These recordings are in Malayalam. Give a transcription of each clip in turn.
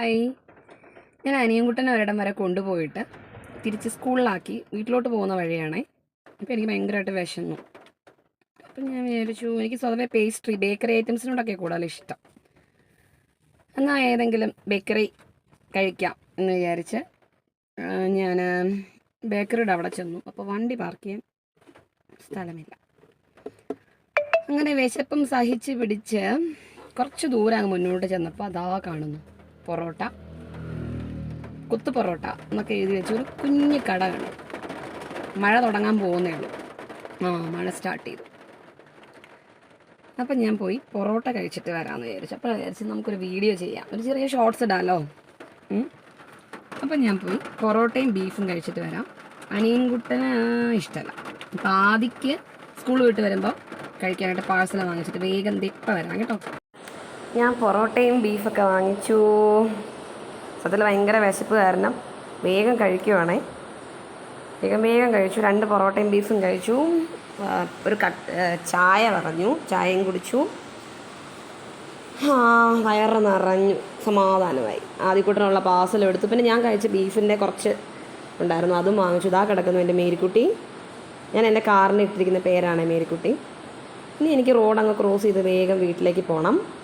ഹായ് ഞാൻ അനിയൻകുട്ടനെ ഒരിടം വരെ കൊണ്ടുപോയിട്ട് തിരിച്ച് സ്കൂളിലാക്കി വീട്ടിലോട്ട് പോകുന്ന വഴിയാണേ. അപ്പോൾ എനിക്ക് ഭയങ്കരമായിട്ട് വിശന്നു. അപ്പം ഞാൻ വിചാരിച്ചു എനിക്ക് സ്വതവേ പേസ്ട്രി ബേക്കറി ഐറ്റംസിനോടൊക്കെ കൂടുതൽ ഇഷ്ടം. എന്നാൽ ഏതെങ്കിലും ബേക്കറി കഴിക്കാം എന്ന് വിചാരിച്ച് ഞാൻ ബേക്കറിയുടെ അവിടെ ചെന്നു. അപ്പോൾ വണ്ടി പാർക്ക് ചെയ്യാൻ സ്ഥലമില്ല. അങ്ങനെ വിശപ്പും സഹിച്ച് പിടിച്ച് കുറച്ച് ദൂരം അങ്ങ് മുന്നോട്ട് ചെന്നപ്പോൾ അതാ കാണുന്നു. പൊറോട്ട കുത്തു പൊറോട്ട എന്നൊക്കെ എഴുതി വെച്ച് ഒരു കുഞ്ഞു കട കണ്ടു. മഴ തുടങ്ങാൻ പോകുന്നേ ഉള്ളൂ. ആ മഴ സ്റ്റാർട്ട് ചെയ്തു. അപ്പം ഞാൻ പോയി പൊറോട്ട കഴിച്ചിട്ട് വരാമെന്ന് വിചാരിച്ചു. അപ്പോൾ വിചാരിച്ചു നമുക്കൊരു വീഡിയോ ചെയ്യാം. ഒരു ചെറിയ ഷോർട്സ് ഇടാമല്ലോ. അപ്പം ഞാൻ പോയി പൊറോട്ടയും ബീഫും കഴിച്ചിട്ട് വരാം. അനിയൻകുട്ടന് ഇഷ്ടമല്ല അപ്പം ആദിക്ക് സ്കൂൾ വിട്ട് വരുമ്പോൾ കഴിക്കാനായിട്ട് പാഴ്സൽ വാങ്ങിച്ചിട്ട് വേഗം ഇപ്പം വരാം കേട്ടോ. ഞാൻ പൊറോട്ടയും ബീഫൊക്കെ വാങ്ങിച്ചു. സത്യത്തിൽ ഭയങ്കര വിശപ്പ് കാരണം വേഗം കഴിക്കുവാണേ. വേഗം വേഗം കഴിച്ചു. രണ്ട് പൊറോട്ടയും ബീഫും കഴിച്ചു. ഒരു കട്ട് ചായ പറഞ്ഞു. ചായയും കുടിച്ചു. വയറ് നിറഞ്ഞു. സമാധാനമായി. ആദ്യക്കൂട്ടനുള്ള പാർസൽ എടുത്തു. പിന്നെ ഞാൻ കഴിച്ച ബീഫിന്റെ കുറച്ച് ഉണ്ടായിരുന്നു. അതും വാങ്ങിച്ചു. ഇതാ കിടക്കുന്നു എന്റെ മേരിക്കുട്ടി. ഞാൻ എന്റെ കാറിന് ഇട്ടിരിക്കുന്ന പേരാണ് മേരിക്കുട്ടി. ഇനി എനിക്ക് റോഡ് അങ്ങ് ക്രോസ് ചെയ്ത് വേഗം വീട്ടിലേക്ക് പോകണം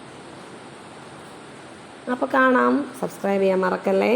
അപ്പോൾ കാണാം. സബ്സ്ക്രൈബ് ചെയ്യാൻ മറക്കല്ലേ?